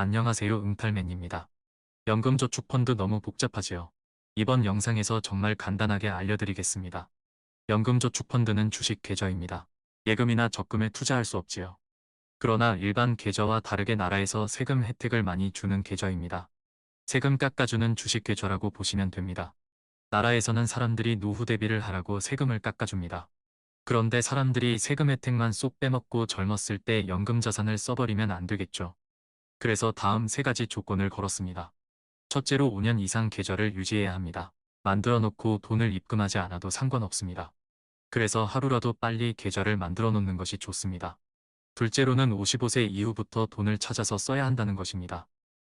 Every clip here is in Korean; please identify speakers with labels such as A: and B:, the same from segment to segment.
A: 안녕하세요 응팔맨입니다. 연금저축펀드 너무 복잡하지요? 이번 영상에서 정말 간단하게 알려드리겠습니다. 연금저축펀드는 주식 계좌입니다. 예금이나 적금에 투자할 수 없지요. 그러나 일반 계좌와 다르게 나라에서 세금 혜택을 많이 주는 계좌입니다. 세금 깎아주는 주식 계좌라고 보시면 됩니다. 나라에서는 사람들이 노후 대비를 하라고 세금을 깎아줍니다. 그런데 사람들이 세금 혜택만 쏙 빼먹고 젊었을 때 연금 자산을 써버리면 안 되겠죠. 그래서 다음 세 가지 조건을 걸었습니다. 첫째로 5년 이상 계좌를 유지해야 합니다. 만들어 놓고 돈을 입금하지 않아도 상관없습니다. 그래서 하루라도 빨리 계좌를 만들어 놓는 것이 좋습니다. 둘째로는 55세 이후부터 돈을 찾아서 써야 한다는 것입니다.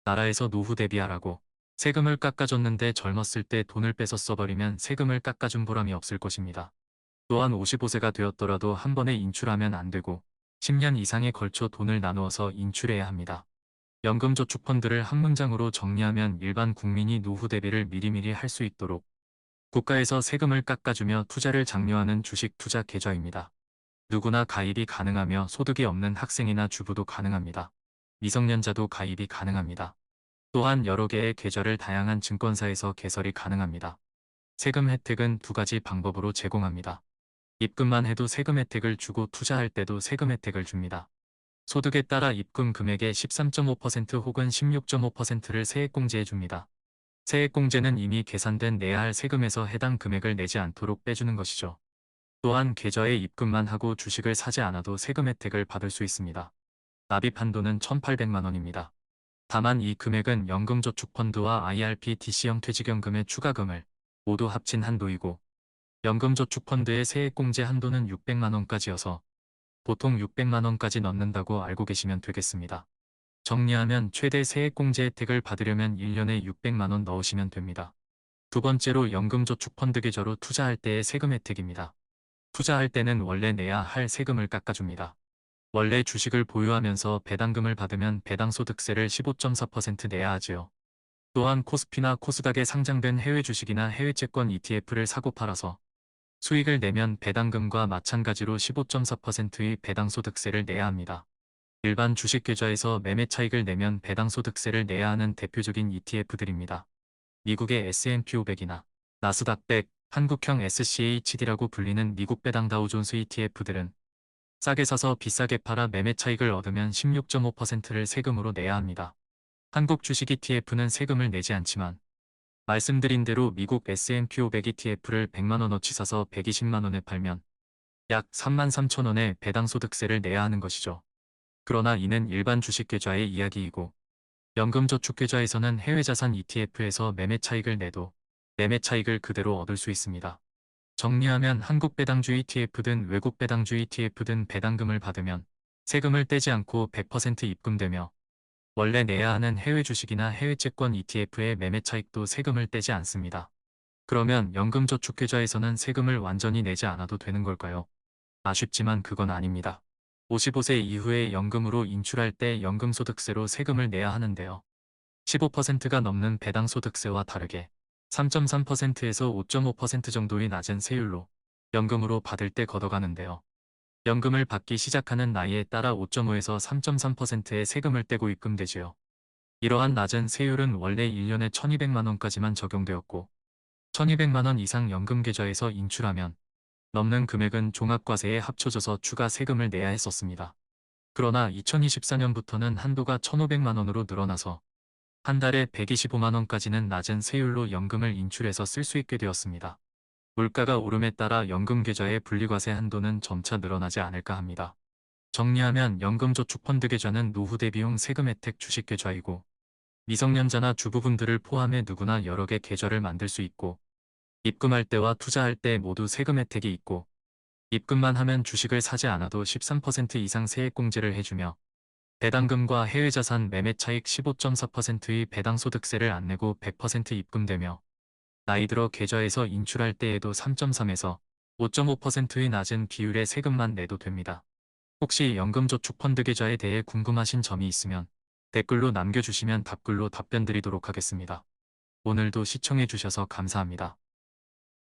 A: 나라에서 노후 대비하라고 세금을 깎아줬는데 젊었을 때 돈을 빼서 써버리면 세금을 깎아준 보람이 없을 것입니다. 또한 55세가 되었더라도 한 번에 인출하면 안 되고 10년 이상에 걸쳐 돈을 나누어서 인출해야 합니다. 연금저축펀드를 한 문장으로 정리하면 일반 국민이 노후 대비를 미리미리 할 수 있도록 국가에서 세금을 깎아주며 투자를 장려하는 주식 투자 계좌입니다. 누구나 가입이 가능하며 소득이 없는 학생이나 주부도 가능합니다. 미성년자도 가입이 가능합니다. 또한 여러 개의 계좌를 다양한 증권사에서 개설이 가능합니다. 세금 혜택은 두 가지 방법으로 제공합니다. 입금만 해도 세금 혜택을 주고 투자할 때도 세금 혜택을 줍니다. 소득에 따라 입금 금액의 13.5% 혹은 16.5%를 세액공제해 줍니다. 세액공제는 이미 계산된 내야 할 세금에서 해당 금액을 내지 않도록 빼주는 것이죠. 또한 계좌에 입금만 하고 주식을 사지 않아도 세금 혜택을 받을 수 있습니다. 납입 한도는 1,800만 원입니다. 다만 이 금액은 연금저축펀드와 IRP DC형 퇴직연금의 추가금을 모두 합친 한도이고 연금저축펀드의 세액공제 한도는 600만 원까지여서 보통 600만 원까지 넣는다고 알고 계시면 되겠습니다. 정리하면 최대 세액공제 혜택을 받으려면 1년에 600만 원 넣으시면 됩니다. 두 번째로 연금저축펀드 계좌로 투자할 때의 세금 혜택입니다. 투자할 때는 원래 내야 할 세금을 깎아줍니다. 원래 주식을 보유하면서 배당금을 받으면 배당소득세를 15.4% 내야 하지요. 또한 코스피나 코스닥에 상장된 해외 주식이나 해외 채권 ETF를 사고 팔아서 수익을 내면 배당금과 마찬가지로 15.4%의 배당소득세를 내야 합니다. 일반 주식 계좌에서 매매 차익을 내면 배당소득세를 내야 하는 대표적인 ETF들입니다. 미국의 S&P 500이나 나스닥 100, 한국형 SCHD라고 불리는 미국 배당 다우존스 ETF들은 싸게 사서 비싸게 팔아 매매 차익을 얻으면 16.5%를 세금으로 내야 합니다. 한국 주식 ETF는 세금을 내지 않지만 말씀드린 대로 미국 S&P 500 ETF를 100만원어치 사서 120만원에 팔면 약 3만 3천원의 배당소득세를 내야 하는 것이죠. 그러나 이는 일반 주식계좌의 이야기이고 연금저축계좌에서는 해외자산 ETF에서 매매 차익을 내도 매매 차익을 그대로 얻을 수 있습니다. 정리하면 한국 배당주 ETF든 외국 배당주 ETF든 배당금을 받으면 세금을 떼지 않고 100% 입금되며 원래 내야 하는 해외 주식이나 해외 채권 ETF의 매매 차익도 세금을 떼지 않습니다. 그러면 연금저축계좌에서는 세금을 완전히 내지 않아도 되는 걸까요? 아쉽지만 그건 아닙니다. 55세 이후에 연금으로 인출할 때 연금소득세로 세금을 내야 하는데요. 15%가 넘는 배당소득세와 다르게 3.3%에서 5.5% 정도의 낮은 세율로 연금으로 받을 때 걷어가는데요. 연금을 받기 시작하는 나이에 따라 5.5에서 3.3%의 세금을 떼고 입금되지요. 이러한 낮은 세율은 원래 1년에 1200만원까지만 적용되었고 1200만원 이상 연금 계좌에서 인출하면 넘는 금액은 종합과세에 합쳐져서 추가 세금을 내야 했었습니다. 그러나 2024년부터는 한도가 1500만원으로 늘어나서 한 달에 125만원까지는 낮은 세율로 연금을 인출해서 쓸 수 있게 되었습니다. 물가가 오름에 따라 연금 계좌의 분리과세 한도는 점차 늘어나지 않을까 합니다. 정리하면 연금저축펀드 계좌는 노후 대비용 세금 혜택 주식 계좌이고 미성년자나 주부분들을 포함해 누구나 여러 개 계좌를 만들 수 있고 입금할 때와 투자할 때 모두 세금 혜택이 있고 입금만 하면 주식을 사지 않아도 13% 이상 세액공제를 해주며 배당금과 해외자산 매매 차익 15.4%의 배당소득세를 안 내고 100% 입금되며 나이 들어 계좌에서 인출할 때에도 3.3에서 5.5%의 낮은 비율의 세금만 내도 됩니다. 혹시 연금저축펀드 계좌에 대해 궁금하신 점이 있으면 댓글로 남겨주시면 답글로 답변 드리도록 하겠습니다. 오늘도 시청해주셔서 감사합니다.